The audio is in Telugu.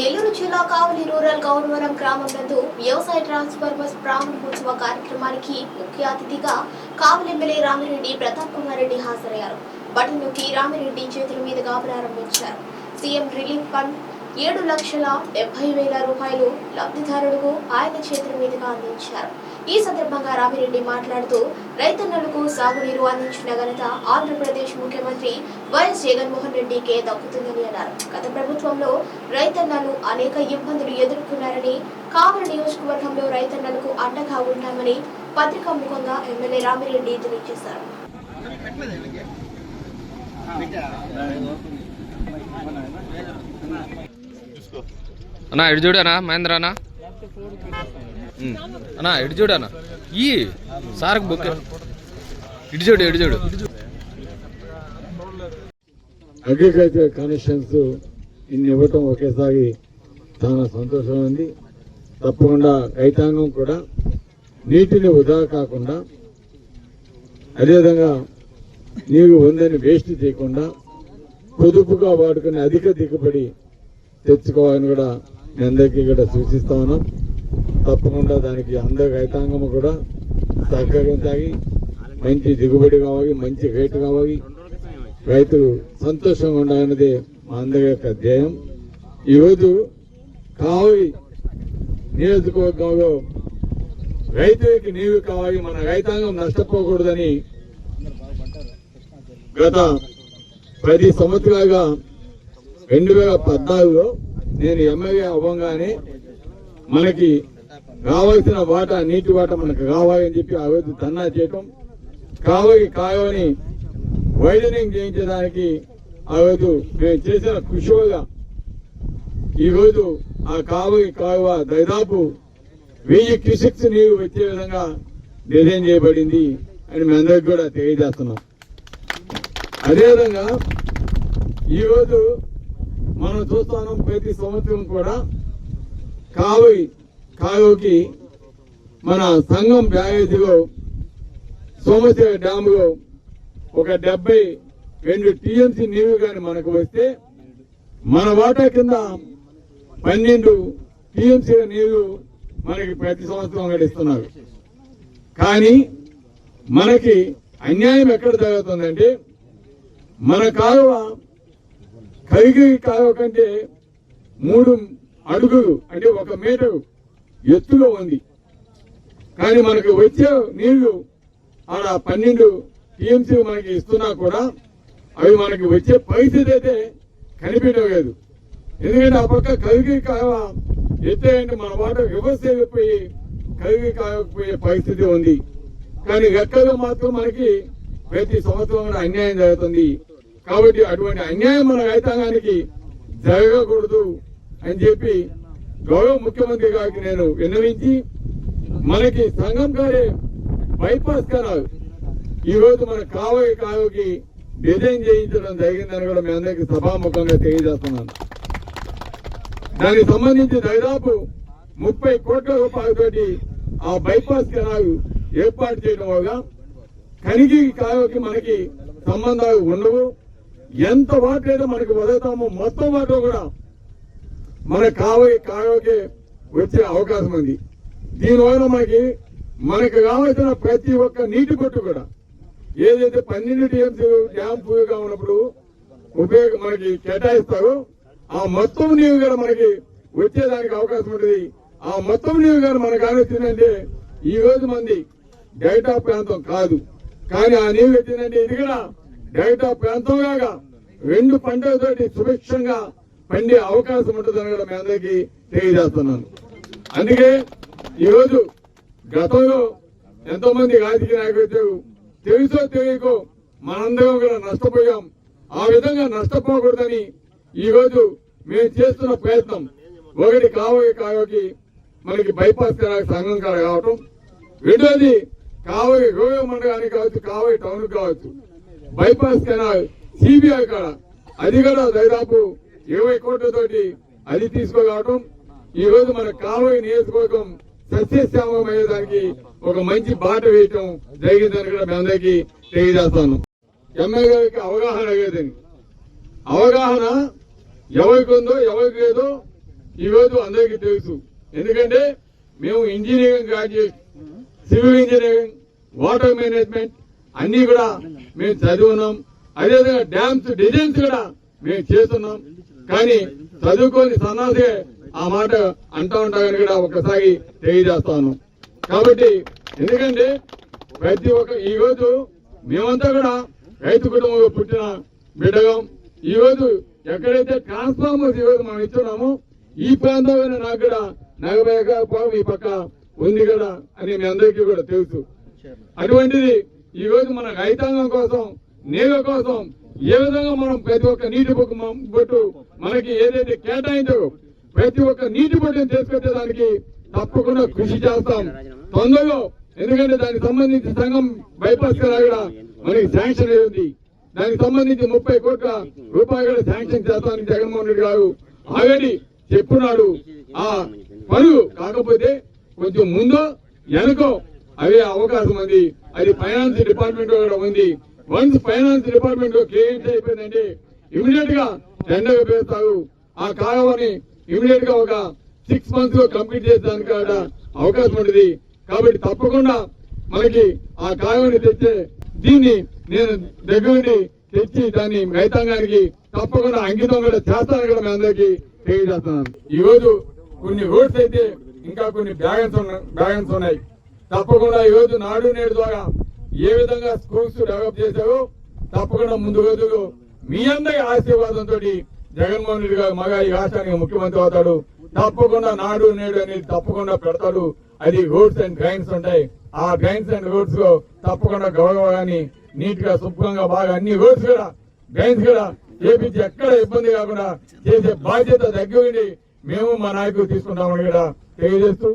నెల్లూరు జిల్లా కావలి రూరల్ గౌరవరం గ్రామం నందు వ్యవసాయ ట్రాన్స్ఫార్మర్స్ ప్రారంభోత్సవ కార్యక్రమానికి ముఖ్య అతిథిగా కావలి ఎమ్మెల్యే రామిరెడ్డి ప్రతాప్ కుమార్ రెడ్డి హాజరయ్యారు. బటన్ నొక్కి రామిరెడ్డి చేతుల మీదుగా ప్రారంభించారు. సీఎం రిలీఫ్ ఫండ్ ఏడు లక్షల డెబ్బై వేల రూపాయలు లబ్ధిదారులకు ఆయన చేతుల మీదుగా అందించారు. ఈ సందర్భంగా రామిరెడ్డి మాట్లాడుతూ రైతన్నలకు సాగునీరు అందించిన ఘనత ఆంధ్రప్రదేశ్ ముఖ్యమంత్రి వైఎస్ జగన్మోహన్ రెడ్డికే దక్కుతుందని అన్నారు. గత ప్రభుత్వంలో రైతన్నలు అనేక ఇబ్బందులు ఎదుర్కొన్నారని కావలి నియోజకవర్గంలో రైతన్నలకు అండగా ఉంటామని పత్రికా ముఖంగా ఎమ్మెల్యే రామిరెడ్డి తెలియజేశారు. అన్నా ఇటు చూడనా మహేంద్ర అన్నా. అన్నా ఇటు చూడనా ఈ సార్కు బుక్. ఇటు చూడు ఇటు చూడు. అగ్రికల్చర్ కనెక్షన్స్ ఇన్ని ఇవ్వటం ఒకేసారి చాలా సంతోషం ఉంది తప్పకుండా రైతాంగం కూడా నీటిని వృధా కాకుండా అదేవిధంగా నీరు ఉందని వేస్ట్ చేయకుండా పొదుపుగా వాడుకుని అధిక దిగుబడి తెచ్చుకోవాలని కూడా మీ అందరికీ కూడా సూచిస్తా ఉన్నాం. తప్పకుండా దానికి అందరి రైతాంగం కూడా సహకరించాలి మంచి దిగుబడి కావాలి మంచి రేటు కావాలి. రైతులు సంతోషంగా ఉండాలన్నదే మా అందరి యొక్క ధ్యేయం. ఈరోజు కావాలి నియోజకవర్గంలో రైతులకి నీరు కావాలి మన రైతాంగం నష్టపోకూడదని గత పది సంవత్సరాలుగా రెండు వేల పద్నాలుగులో నేను ఎమ్మెల్యే అవ్వగానే మనకి కావలసిన వాటా నీటి వాటా మనకు కావాలని చెప్పి ఆ రోజు తన్నా చేయటం కావలి కావని వైడనింగ్ చేయించడానికి ఆ రోజు మేము చేసిన కృషి ఈరోజు ఈ రోజు ఆ కావలి కాలువ దాదాపు వెయ్యి క్యూసిక్స్ నీరు వచ్చే విధంగా డిజైన్ చేయబడింది అని మీ అందరికి కూడా తెలియజేస్తున్నాం. అదేవిధంగా ఈరోజు మనం చూస్తున్నాం ప్రతి సంవత్సరం కూడా కావలి కాలువకి మన సంఘం బ్యారేజీలో సోమశివ డ్యాములో ఒక డెబ్బై రెండు టీఎంసీ నీరు కానీ మనకు వస్తే మన వాటా కింద పన్నెండు టీఎంసీ నీరు మనకి ప్రతి సంవత్సరం గడిస్తున్నారు కానీ మనకి అన్యాయం ఎక్కడ జరుగుతుందంటే మన కాలువ కరిగి కాలువ కంటే మూడు అడుగులు అంటే ఒక మీటరు ఎత్తులో ఉంది. కానీ మనకు వచ్చే నీళ్ళు ఆడ పన్నెండు టీఎంసీ మనకి ఇస్తున్నా కూడా అవి మనకి వచ్చే పరిస్థితి అయితే కనిపించలేదు. ఎందుకంటే ఆ పక్క కలిగి కావ ఎత్తేయంటే మన వాటర్ రివర్స్ అయిపోయి కలిగి కాకపోయే పరిస్థితి ఉంది. కానీ లెక్కలో మాత్రం మనకి ప్రతి సంవత్సరం అన్యాయం జరుగుతుంది. కాబట్టి అటువంటి అన్యాయం మన రైతాంగానికి జరగకూడదు అని చెప్పి గౌరవ ముఖ్యమంత్రి గారికి నేను విన్నవించి మనకి సంఘం గారే బైపాస్ కెనాల్ ఈ రోజు మన కావలి కాలువకి డిజైన్ చేయించడం జరిగిందని కూడా మీ అందరికీ సభాముఖంగా తెలియజేస్తున్నాను. దానికి సంబంధించి దాదాపు ముప్పై కోట్ల రూపాయలతోటి ఆ బైపాస్ కెనాల్ ఏర్పాటు చేయడం వల్ల కనిగి కాలువకి మనకి సంబంధాలు ఉండవు. ఎంత వాటర్ అయితే మనకి వదులుతామో. మొత్తం వాటర్ కూడా మన కావలి కాలువకి వచ్చే అవకాశం ఉంది. దీనివల్ల మనకి మనకు కావలసిన ప్రతి ఒక్క నీటి కొట్టు కూడా ఏదైతే పన్నెండు టీఎంసీ డ్యామ్ పూర్గా ఉన్నప్పుడు ఉపయోగ మనకి కేటాయిస్తారో ఆ మొత్తం నీరు కూడా మనకి వచ్చేదానికి అవకాశం ఉంటుంది. ఆ మొత్తం నీరు కూడా మనకు ఆలోచిందంటే ఈ రోజు మంది డైటా ప్రాంతం కాదు. కానీ ఆ నీరు వచ్చిందంటే ఇది కూడా డైటా ప్రాంతం కాగా రెండు పంటలతోటి సుభిక్షంగా పండే అవకాశం ఉంటుందని కూడా మీ అందరికీ తెలియజేస్తున్నాను. అందుకే ఈరోజు గతంలో ఎంతో మంది రాజకీయ నాయకులు తెలుసో తెలియకో మనందరం కూడా నష్టపోయాం. ఆ విధంగా నష్టపోకూడదని ఈరోజు మేము చేస్తున్న ప్రయత్నం. ఒకటి కావలి కావకి మనకి బైపాస్ కెనాల్ సంఘం కాడ కావటం. రెండోది కావలి రోగ మండలానికి కావచ్చు కావలి టౌన్ కావచ్చు. బైపాస్ కెనాల్ సిబిఐ కాడ. అది కూడా దాదాపు ఇరవై కోట్లతోటి అది తీసుకోవటం ఈ రోజు మన కావలి నియోజకవర్గం సస్యశ్యామం అయ్యేదానికి ఒక మంచి బాట వేయటం జరిగిందని కూడా మీ అందరికీ తెలియజేస్తాను. ఎంఏ గారికి అవగాహన లేదని. అవగాహన ఎవరికి ఉందో ఎవరికి లేదో ఈరోజు అందరికీ తెలుసు. ఎందుకంటే మేము engineering graduate civil engineering water management అన్ని కూడా మేము చదివినాం అదేవిధంగా డ్యామ్స్ డిజైన్స్ కూడా మేము చేస్తున్నాం. కానీ చదువుకొని సన్నాసే ఆ మాట అంటా ఉంటామని కూడా ఒకసారి తెలియజేస్తాను. కాబట్టి ఎందుకంటే ప్రతి ఒక్క ఈ రోజు మేమంతా కూడా రైతు కుటుంబంలో పుట్టిన బిడ్డగం ఈ రోజు ఎక్కడైతే ట్రాన్స్ఫార్మర్స్ ఈ రోజు మనం ఇస్తున్నామో ఈ ప్రాంతంలోనే నాకు కూడా నలభై ఎకరాల పొలం ఈ పక్క ఉంది కదా అని మీ అందరికీ కూడా తెలుసు. అటువంటిది ఈ రోజు మన రైతాంగం కోసం నీళ్ళ కోసం ఏ విధంగా మనం ప్రతి ఒక్క నీటి బొట్టు బొట్టు మనకి ఏదైతే కేటాయించో ప్రతి ఒక్క నీటి బొట్టును తీసుకొచ్చేదానికి తప్పకుండా కృషి చేస్తాం. తొందరలో ఎందుకంటే దానికి సంబంధించి సంఘం బైపాస్ కూడా మనకి శాంక్షన్ అయ్యింది దానికి సంబంధించి ముప్పై కోట్ల రూపాయలు శాంక్షన్ చేస్తామని జగన్మోహన్ రెడ్డి గారు ఆల్రెడీ చెప్పున్నాడు. ఆ పనులు కాకపోతే కొంచెం ముందో వెనుకో అవే అవకాశం ఉంది. అది ఫైనాన్స్ డిపార్ట్మెంట్ కూడా ఉంది. వన్స్ ఫైనాన్స్ డిపార్ట్మెంట్ క్లియరెన్స్ అయిపోయిందండి ఇమీడియట్గా టెండర్ పేస్తారు ఆ కాలువని ఇమీడియట్గా ఒక సిక్స్ మంత్స్లో కంప్లీట్ చేసేదానికి అవకాశం ఉంటుంది కాబట్టి తప్పకుండా మనకి ఆ కాలువని తెచ్చే దీన్ని నేను దగ్గరుండి తెచ్చి దాన్ని రైతాంగానికి తప్పకుండా అంకితం కూడా చేస్తానని కూడా మీ అందరికీ తెలియజేస్తున్నాను. ఈ రోజు కొన్ని రోడ్స్ అయితే ఇంకా కొన్ని బ్యాగన్స్ ఉన్నాయి బ్యాగన్స్ ఉన్నాయి. తప్పకుండా ఈ రోజు నాడు నేడు ద్వారా ఏ విధంగా స్కూల్స్ డెవలప్ చేశారో తప్పకుండా ముందు రోజులు మీ అందరి ఆశీర్వాదంతో జగన్మోహన్ రెడ్డి గారు మగ ఈ రాష్ట్రానికి ముఖ్యమంత్రి అవుతాడు. తప్పకుండా నాడు నేడు అనేది తప్పకుండా పెడతాడు. అది రోడ్స్ అండ్ డ్రైన్స్ ఉంటాయి. ఆ డ్రైన్స్ అండ్ రోడ్స్లో తప్పకుండా గౌరవాన్ని నీట్గా శుభ్రంగా బాగా అన్ని రోడ్స్ కూడా డ్రైన్స్ కూడా చేపించి ఎక్కడ ఇబ్బంది కాకుండా చేసే బాధ్యత దగ్గరుండి మేము మా నాయకులు తీసుకుంటామని కూడా తెలియజేస్తూ